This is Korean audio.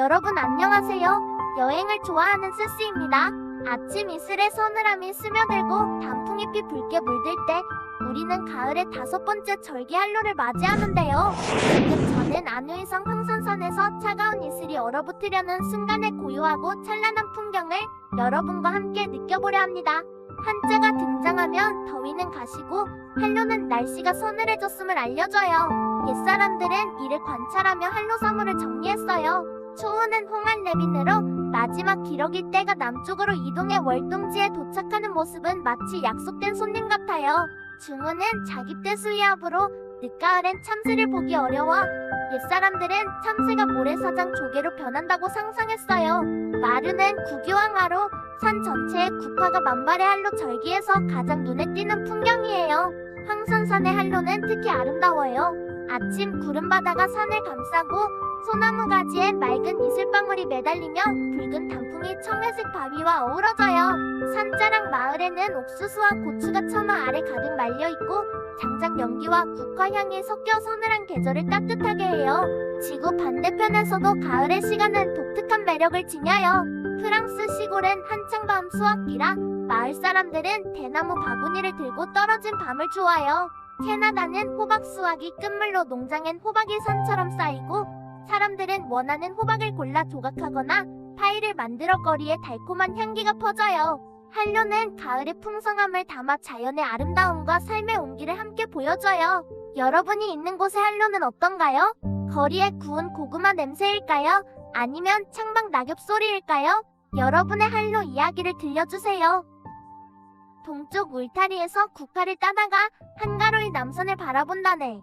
여러분 안녕하세요. 여행을 좋아하는 스시입니다. 아침 이슬에 서늘함이 스며들고 단풍잎이 붉게 물들 때 우리는 가을의 다섯 번째 절기 한로를 맞이하는데요. 지금 저는 안우이성 황선선에서 차가운 이슬이 얼어붙으려는 순간의 고요하고 찬란한 풍경을 여러분과 함께 느껴보려 합니다. 한자가 등장하면 더위는 가시고 한로는 날씨가 서늘해졌음을 알려줘요. 옛사람들은 이를 관찰하며 한로 사물을 정리했어요. 초우는 홍한 레빈으로 마지막 기러기 때가 남쪽으로 이동해 월동지에 도착하는 모습은 마치 약속된 손님 같아요. 중우는 자기때 수의합으로 늦가을엔 참새를 보기 어려워 옛사람들은 참새가 모래사장 조개로 변한다고 상상했어요. 마르는 구교황하로 산 전체에 구파가 만발의 한로 절기에서 가장 눈에 띄는 풍경이에요. 황선산의 한로는 특히 아름다워요. 아침 구름 바다가 산을 감싸고 소나무 가지에 맑은 이슬방울이 매달리며 붉은 단풍이 청회색 바위와 어우러져요. 산자락 마을에는 옥수수와 고추가 처마 아래 가득 말려있고 장작 연기와 국화향이 섞여 서늘한 계절을 따뜻하게 해요. 지구 반대편에서도 가을의 시간은 독특한 매력을 지녀요. 프랑스 시골은 한창 밤 수확기라 마을 사람들은 대나무 바구니를 들고 떨어진 밤을 좋아요. 캐나다는 호박 수확이 끝물로 농장엔 호박이 산처럼 쌓이고 사람들은 원하는 호박을 골라 조각하거나 파이를 만들어 거리에 달콤한 향기가 퍼져요. 한류는 가을의 풍성함을 담아 자연의 아름다움과 삶의 온기를 함께 보여줘요. 여러분이 있는 곳의 한류는 어떤가요? 거리에 구운 고구마 냄새일까요? 아니면 창밖 낙엽 소리일까요? 여러분의 한류 이야기를 들려주세요. 동쪽 울타리에서 국화를 따다가 한가로이 남산을 바라본다네.